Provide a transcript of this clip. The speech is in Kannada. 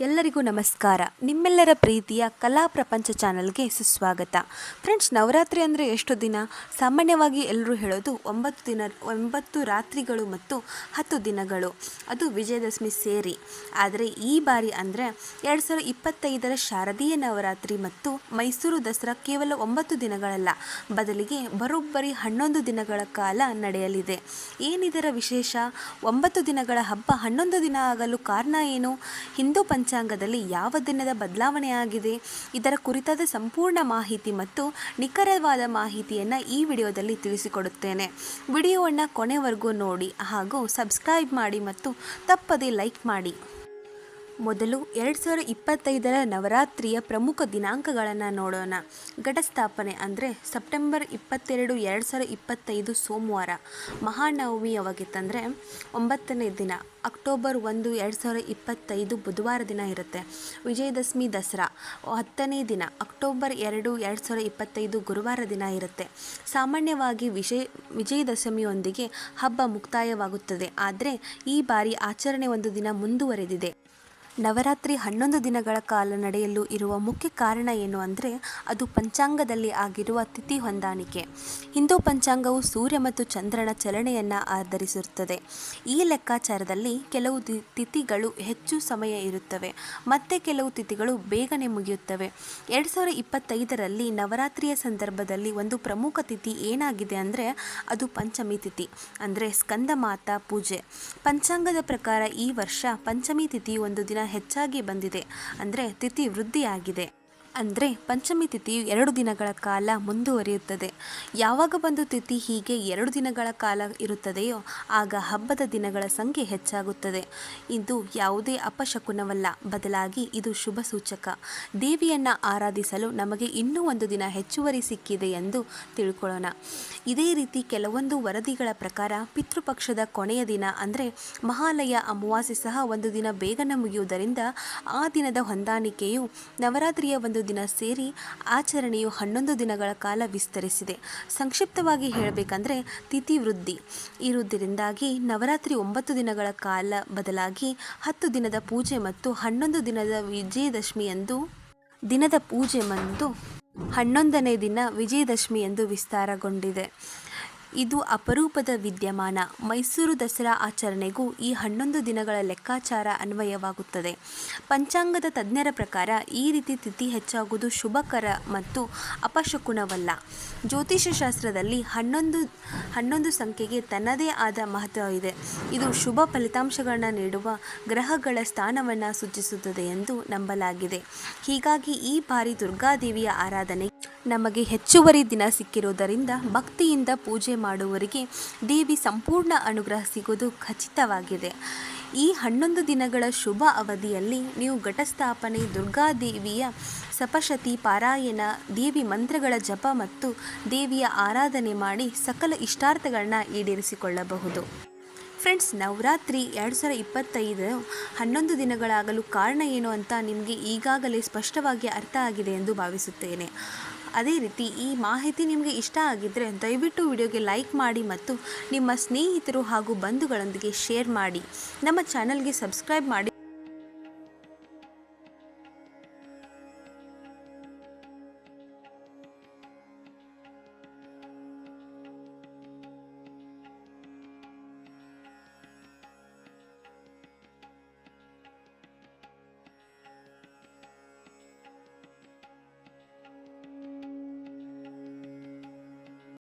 ಎಲ್ಲರಿಗೂ ನಮಸ್ಕಾರ. ನಿಮ್ಮೆಲ್ಲರ ಪ್ರೀತಿಯ ಕಲಾ ಪ್ರಪಂಚ ಚಾನಲ್ಗೆ ಸುಸ್ವಾಗತ. ಫ್ರೆಂಡ್ಸ್, ನವರಾತ್ರಿ ಅಂದರೆ ಎಷ್ಟು ದಿನ? ಸಾಮಾನ್ಯವಾಗಿ ಎಲ್ಲರೂ ಹೇಳೋದು ಒಂಬತ್ತು ದಿನ, ಒಂಬತ್ತು ರಾತ್ರಿಗಳು ಮತ್ತು ಹತ್ತು ದಿನಗಳು. ಅದು ವಿಜಯದಶಮಿ ಸೇರಿ. ಆದರೆ ಈ ಬಾರಿ ಅಂದರೆ ಎರಡು ಸಾವಿರದ ಇಪ್ಪತ್ತೈದರ ಶಾರದೀಯ ನವರಾತ್ರಿ ಮತ್ತು ಮೈಸೂರು ದಸರಾ ಕೇವಲ ಒಂಬತ್ತು ದಿನಗಳಲ್ಲ. ಬದಲಿಗೆ ಬರೋಬ್ಬರಿ ಹನ್ನೊಂದು ದಿನಗಳ ಕಾಲ ನಡೆಯಲಿದೆ. ಏನಿದರ ವಿಶೇಷ? ಒಂಬತ್ತು ದಿನಗಳ ಹಬ್ಬ ಹನ್ನೊಂದು ದಿನ ಆಗಲು ಕಾರಣ ಏನು? ಹಿಂದೂ ಪಂಚಾಂಗದಲ್ಲಿ ಯಾವ ದಿನದ ಬದಲಾವಣೆಯಾಗಿದೆ ಇದರ ಕುರಿತಾದ ಸಂಪೂರ್ಣ ಮಾಹಿತಿ ಮತ್ತು ನಿಖರವಾದ ಮಾಹಿತಿಯನ್ನು ಈ ವಿಡಿಯೋದಲ್ಲಿ ತಿಳಿಸಿಕೊಡುತ್ತೇನೆ. ವಿಡಿಯೋವನ್ನು ಕೊನೆವರೆಗೂ ನೋಡಿ ಹಾಗೂ ಸಬ್ಸ್ಕ್ರೈಬ್ ಮಾಡಿ ಮತ್ತು ತಪ್ಪದೇ ಲೈಕ್ ಮಾಡಿ. ಮೊದಲು ಎರಡು ಸಾವಿರದ ಇಪ್ಪತ್ತೈದರ ನವರಾತ್ರಿಯ ಪ್ರಮುಖ ದಿನಾಂಕಗಳನ್ನು ನೋಡೋಣ. ಘಟಸ್ಥಾಪನೆ ಅಂದರೆ ಸೆಪ್ಟೆಂಬರ್ ಇಪ್ಪತ್ತೆರಡು ಎರಡು ಸಾವಿರದ ಇಪ್ಪತ್ತೈದು ಸೋಮವಾರ. ಮಹಾನವಮಿ ಯಾವಾಗಿತ್ತಂದರೆ ಒಂಬತ್ತನೇ ದಿನ, ಅಕ್ಟೋಬರ್ ಒಂದು ಎರಡು ಸಾವಿರದ ಇಪ್ಪತ್ತೈದು ಬುಧವಾರ ದಿನ ಇರುತ್ತೆ. ವಿಜಯದಶಮಿ ದಸರಾ, ಹತ್ತನೇ ದಿನ, ಅಕ್ಟೋಬರ್ ಎರಡು ಎರಡು ಸಾವಿರದ ಇಪ್ಪತ್ತೈದು ಗುರುವಾರ ದಿನ ಇರುತ್ತೆ. ಸಾಮಾನ್ಯವಾಗಿ ವಿಜಯ, ವಿಜಯದಶಮಿಯೊಂದಿಗೆ ಹಬ್ಬ ಮುಕ್ತಾಯವಾಗುತ್ತದೆ. ಆದರೆ ಈ ಬಾರಿ ಆಚರಣೆ ಒಂದು ದಿನ ಮುಂದುವರೆದಿದೆ. ನವರಾತ್ರಿ ಹನ್ನೊಂದು ದಿನಗಳ ಕಾಲ ನಡೆಯಲು ಇರುವ ಮುಖ್ಯ ಕಾರಣ ಏನು ಅಂದರೆ ಅದು ಪಂಚಾಂಗದಲ್ಲಿ ಆಗಿರುವ ತಿಥಿ ಹೊಂದಾಣಿಕೆ. ಹಿಂದೂ ಪಂಚಾಂಗವು ಸೂರ್ಯ ಮತ್ತು ಚಂದ್ರನ ಚಲನೆಯನ್ನು ಆಧರಿಸಿರುತ್ತದೆ. ಈ ಲೆಕ್ಕಾಚಾರದಲ್ಲಿ ಕೆಲವು ತಿಥಿಗಳು ಹೆಚ್ಚು ಸಮಯ ಇರುತ್ತವೆ. ಮತ್ತೆ ಕೆಲವು ತಿಥಿಗಳು ಬೇಗನೆ ಮುಗಿಯುತ್ತವೆ. ಎರಡು ಸಾವಿರದ ಇಪ್ಪತ್ತೈದರಲ್ಲಿ ನವರಾತ್ರಿಯ ಸಂದರ್ಭದಲ್ಲಿ ಒಂದು ಪ್ರಮುಖ ತಿಥಿ ಏನಾಗಿದೆ ಅಂದರೆ ಅದು ಪಂಚಮಿ ತಿಥಿ, ಅಂದರೆ ಸ್ಕಂದ ಮಾತಾ ಪೂಜೆ. ಪಂಚಾಂಗದ ಪ್ರಕಾರ ಈ ವರ್ಷ ಪಂಚಮಿ ತಿಥಿ ಒಂದು ದಿನ ಹೆಚ್ಚಾಗಿ ಬಂದಿದೆ. ಅಂದರೆ ತಿಥಿ ವೃದ್ಧಿಯಾಗಿದೆ. ಅಂದರೆ ಪಂಚಮಿ ತಿಥಿಯು ಎರಡು ದಿನಗಳ ಕಾಲ ಮುಂದುವರಿಯುತ್ತದೆ. ಯಾವಾಗ ಬಂದು ತಿಥಿ ಹೀಗೆ ಎರಡು ದಿನಗಳ ಕಾಲ ಇರುತ್ತದೆಯೋ ಆಗ ಹಬ್ಬದ ದಿನಗಳ ಸಂಖ್ಯೆ ಹೆಚ್ಚಾಗುತ್ತದೆ. ಇದು ಯಾವುದೇ ಅಪಶಕುನವಲ್ಲ ಬದಲಾಗಿ ಇದು ಶುಭ ಸೂಚಕ. ದೇವಿಯನ್ನು ಆರಾಧಿಸಲು ನಮಗೆ ಇನ್ನೂ ಒಂದು ದಿನ ಹೆಚ್ಚುವರಿ ಸಿಕ್ಕಿದೆ ಎಂದು ತಿಳ್ಕೊಳ್ಳೋಣ. ಇದೇ ರೀತಿ ಕೆಲವೊಂದು ವರದಿಗಳ ಪ್ರಕಾರ ಪಿತೃಪಕ್ಷದ ಕೊನೆಯ ದಿನ ಅಂದರೆ ಮಹಾಲಯ ಅಮಾವಾಸ್ಯೆ ಸಹ ಒಂದು ದಿನ ಬೇಗನೆ ಮುಗಿಯುವುದರಿಂದ ಆ ದಿನದ ಹೊಂದಾಣಿಕೆಯು ನವರಾತ್ರಿಯ ಒಂದು ದಿನ ಸೇರಿ ಆಚರಣೆಯು ಹನ್ನೊಂದು ದಿನಗಳ ಕಾಲ ವಿಸ್ತರಿಸಿದೆ. ಸಂಕ್ಷಿಪ್ತವಾಗಿ ಹೇಳಬೇಕಂದ್ರೆ ತಿಥಿ ವೃದ್ಧಿ. ಇರುವುದರಿಂದಾಗಿ ನವರಾತ್ರಿ ಒಂಬತ್ತು ದಿನಗಳ ಕಾಲ ಬದಲಾಗಿ ಹತ್ತು ದಿನದ ಪೂಜೆ ಮತ್ತು ಹನ್ನೊಂದು ದಿನದ ವಿಜಯದಶಮಿಯಂದು ದಿನದ ಪೂಜೆ ಮತ್ತು ಹನ್ನೊಂದನೇ ದಿನ ವಿಜಯದಶಮಿ ಎಂದು ವಿಸ್ತಾರಗೊಂಡಿದೆ. ಇದು ಅಪರೂಪದ ವಿದ್ಯಮಾನ. ಮೈಸೂರು ದಸರಾ ಆಚರಣೆಗೂ ಈ ಹನ್ನೊಂದು ದಿನಗಳ ಲೆಕ್ಕಾಚಾರ ಅನ್ವಯವಾಗುತ್ತದೆ. ಪಂಚಾಂಗದ ತಜ್ಞರ ಪ್ರಕಾರ ಈ ರೀತಿ ತಿಥಿ ಹೆಚ್ಚಾಗುವುದು ಶುಭಕರ ಮತ್ತು ಅಪಶಕುನವಲ್ಲ. ಜ್ಯೋತಿಷ್ಯಶಾಸ್ತ್ರದಲ್ಲಿ ಹನ್ನೊಂದು ಹನ್ನೊಂದು ಸಂಖ್ಯೆಗೆ ತನ್ನದೇ ಆದ ಮಹತ್ವ ಇದೆ. ಇದು ಶುಭ ಫಲಿತಾಂಶಗಳನ್ನು ನೀಡುವ ಗ್ರಹಗಳ ಸ್ಥಾನವನ್ನು ಸೂಚಿಸುತ್ತದೆ ಎಂದು ನಂಬಲಾಗಿದೆ. ಹೀಗಾಗಿ ಈ ಬಾರಿ ದುರ್ಗಾದೇವಿಯ ಆರಾಧನೆ ನಮಗೆ ಹೆಚ್ಚುವರಿ ದಿನ ಸಿಕ್ಕಿರುವುದರಿಂದ ಭಕ್ತಿಯಿಂದ ಪೂಜೆ ಮಾಡುವವರಿಗೆ ದೇವಿ ಸಂಪೂರ್ಣ ಅನುಗ್ರಹ ಸಿಗುವುದು ಖಚಿತವಾಗಿದೆ. ಈ ಹನ್ನೊಂದು ದಿನಗಳ ಶುಭ ಅವಧಿಯಲ್ಲಿ ನೀವು ಘಟಸ್ಥಾಪನೆ, ದುರ್ಗಾದೇವಿಯ ಸಪಶತಿ ಪಾರಾಯಣ, ದೇವಿ ಮಂತ್ರಗಳ ಜಪ ಮತ್ತು ದೇವಿಯ ಆರಾಧನೆ ಮಾಡಿ ಸಕಲ ಇಷ್ಟಾರ್ಥಗಳನ್ನ ಈಡೇರಿಸಿಕೊಳ್ಳಬಹುದು. ಫ್ರೆಂಡ್ಸ್, ನವರಾತ್ರಿ ಎರಡು ಸಾವಿರ ಇಪ್ಪತ್ತೈದು ಹನ್ನೊಂದು ದಿನಗಳಾಗಲು ಕಾರಣ ಏನು ಅಂತ ನಿಮಗೆ ಈಗಾಗಲೇ ಸ್ಪಷ್ಟವಾಗಿ ಅರ್ಥ ಆಗಿದೆ ಎಂದು ಭಾವಿಸುತ್ತೇನೆ. ಅದೇ ರೀತಿ ಈ ಮಾಹಿತಿ ನಿಮಗೆ ಇಷ್ಟ ಆಗಿದ್ದರೆ ದಯವಿಟ್ಟು ವಿಡಿಯೋಗೆ ಲೈಕ್ ಮಾಡಿ ಮತ್ತು ನಿಮ್ಮ ಸ್ನೇಹಿತರು ಹಾಗೂ ಬಂಧುಗಳೊಂದಿಗೆ ಶೇರ್ ಮಾಡಿ. ನಮ್ಮ ಚಾನಲ್ಗೆ ಸಬ್ಸ್ಕ್ರೈಬ್ ಮಾಡಿ.